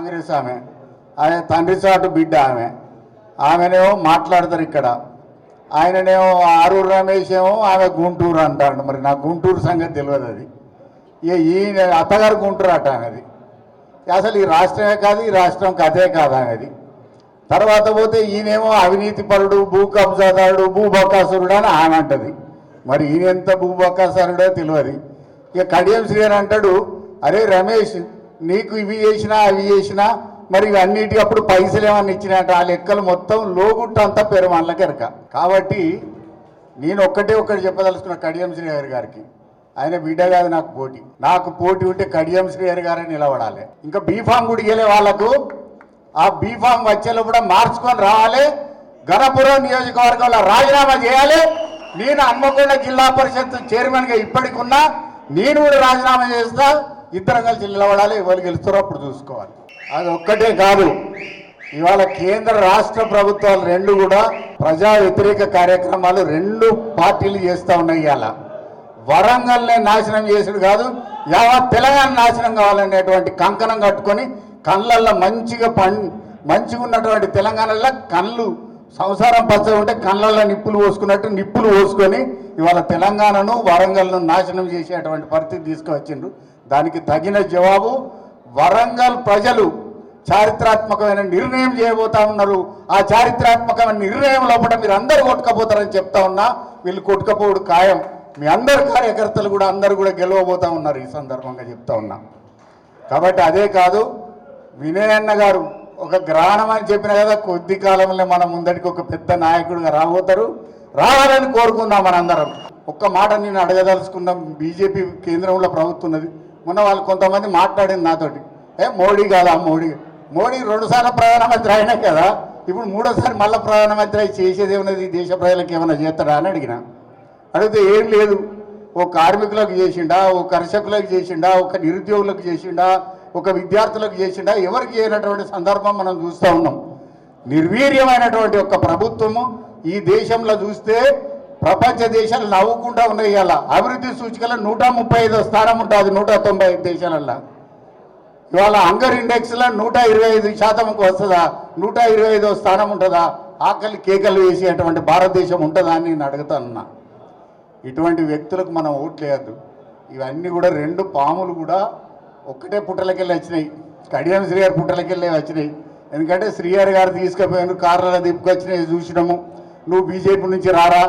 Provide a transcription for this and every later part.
కాంగ్రెస్ ఆమె ఆమె తండ్రి చాటు బిడ్డ ఆమె. ఆమెనేమో మాట్లాడతారు ఇక్కడ. ఆయననేమో ఆరూరు రమేష్ ఏమో ఆమె గుంటూరు అంటాడు మరి నాకు గుంటూరు సంగతి తెలియదు అది. ఇక ఈయన అత్తగారు గుంటూరు అట అనేది అసలు ఈ రాష్ట్రమే కాదు ఈ రాష్ట్రం కథే కాదు అనేది తర్వాత పోతే ఈయనేమో అవినీతి పరుడు భూ కబ్జాదారుడు భూబకాసురుడు అని ఆమె అంటది. మరి ఈయన ఎంత భూ తెలియదు. ఇక కడియం శ్రీ అని అంటాడు అరే రమేష్ నీకు ఇవి చేసినా అవి చేసినా మరి అన్నిటికీ అప్పుడు పైసలు ఏమన్నా ఇచ్చినట్టు ఆ లెక్కలు మొత్తం లోగుట్టంతా పెరుమాళ్ళ ఎరక కాబట్టి నేను ఒక్కటే ఒక్కటి చెప్పదలుచుకున్న కడియం శ్రీహరి గారికి ఆయన బిడ్డ కాదు నాకు పోటీ. నాకు పోటీ ఉంటే కడియం శ్రీహరి గారే నిలబడాలి. ఇంకా బీఫామ్ గుడికెళ్ళే వాళ్ళకు ఆ బీఫామ్ వచ్చేలో కూడా మార్చుకొని రావాలి. గణపురం నియోజకవర్గంలో రాజీనామా చేయాలి. నేను హన్మకొండ జిల్లా పరిషత్ చైర్మన్గా ఇప్పటికున్నా నేను కూడా రాజీనామా చేస్తా. ఇద్దరం కలిసి నిలబడాలి ఎవరు గెలుస్తారో అప్పుడు చూసుకోవాలి. అది ఒక్కటే కాదు. ఇవాళ కేంద్ర రాష్ట్ర ప్రభుత్వాలు రెండు కూడా ప్రజా వ్యతిరేక కార్యక్రమాలు రెండు పార్టీలు చేస్తూ ఉన్నాయి ఇవాళ. వరంగల్నే నాశనం చేసుడు కాదు యావత్ తెలంగాణ నాశనం కావాలనేటువంటి కంకణం కట్టుకొని కళ్ళల్లో మంచిగా పం మంచిగా ఉన్నటువంటి తెలంగాణలో కళ్ళు సంసారం పచ్చగా ఉంటే కళ్ళల్లో నిప్పులు పోసుకున్నట్టు నిప్పులు పోసుకొని ఇవాళ తెలంగాణను వరంగల్ను నాశనం చేసేటువంటి పరిస్థితి తీసుకువచ్చిండ్రు దానికి తగిన జవాబు వరంగల్ ప్రజలు చారిత్రాత్మకమైన నిర్ణయం చేయబోతా ఉన్నారు. ఆ చారిత్రాత్మకమైన నిర్ణయం లోపల మీరు అందరు కొట్టుకపోతారని చెప్తా ఉన్నా వీళ్ళు కొట్టుకపోవడు ఖాయం. మీ అందరు కార్యకర్తలు కూడా అందరు కూడా గెలవబోతా ఉన్నారు ఈ సందర్భంగా చెప్తా ఉన్నా. కాబట్టి అదే కాదు వినయన్న గారు ఒక గ్రహణం అని చెప్పిన కదా కొద్ది కాలంలో మన ముందరికి ఒక పెద్ద నాయకుడిగా రాబోతారు. రావాలని కోరుకుందాం మనందరం. ఒక్క మాట నేను అడగదలుచుకున్నాం. బీజేపీ కేంద్రంలో ప్రభుత్వం ఉన్నది. మొన్న వాళ్ళు కొంతమంది మాట్లాడింది నాతోటి. ఏ మోడీ కాదా మోడీ? మోడీ రెండుసార్లు ప్రధానమంత్రి అయినా కదా ఇప్పుడు మూడోసారి మళ్ళీ ప్రధానమంత్రి అయి చేసేది ఏమన్నది? ఈ దేశ ప్రజలకు ఏమైనా చేస్తాడా అని అడిగిన. అడిగితే ఏం లేదు. ఓ కార్మికులకు చేసిండా ఓ కర్షకులకు చేసిండా ఒక నిరుద్యోగులకు చేసిండా ఒక విద్యార్థులకు చేసిండా ఎవరికి చేయనటువంటి సందర్భం మనం చూస్తూ ఉన్నాం. నిర్వీర్యమైనటువంటి ఒక ప్రభుత్వము ఈ దేశంలో చూస్తే ప్రపంచ దేశాలు నవ్వుకుంటా ఉన్నాయి ఇవాళ. అభివృద్ధి సూచికలో నూట ముప్పై ఐదో స్థానం ఉంటుంది నూట తొంభై ఐదు దేశాలల్లో ఇవాళ హంగర్ ఇండెక్స్లో నూట ఇరవై ఐదు శాతంకు వస్తుందా? నూట ఇరవై ఐదో స్థానం ఉంటుందా? ఆకలి కేకలు వేసేటువంటి భారతదేశం ఉంటుందా అని నేను అడుగుతానున్నా ఇటువంటి వ్యక్తులకు మనం ఓట్లేయద్దు ఇవన్నీ కూడా రెండు పాములు కూడా ఒక్కటే పుట్టలకెళ్ళి వచ్చినాయి. కడియం శ్రీగారి పుట్టలకెళ్ళి వచ్చినాయి. ఎందుకంటే శ్రీగారి గారు తీసుకుపోయాను కార్లలో దిప్పుకొచ్చినాయి చూసినాము. నువ్వు బీజేపీ నుంచి రారా?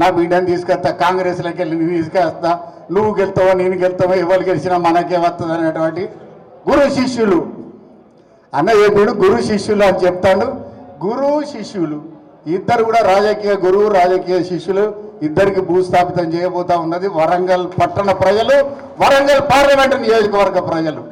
నా బిడ్డని తీసుకొస్తా కాంగ్రెస్లోకి వెళ్ళి నేను తీసుకొస్తా నువ్వు గెలుతావో నేను గెలుతావో ఎవరు గెలిచినా మనకే వస్తుంది అనేటువంటి గురు శిష్యులు. అన్న చెప్పాడు గురు శిష్యులు అని చెప్తాడు. గురు శిష్యులు. ఇద్దరు కూడా రాజకీయ గురువు రాజకీయ శిష్యులు. ఇద్దరికి భూస్థాపితం చేయబోతా ఉన్నది వరంగల్ పట్టణ ప్రజలు వరంగల్ పార్లమెంటు నియోజకవర్గ ప్రజలు.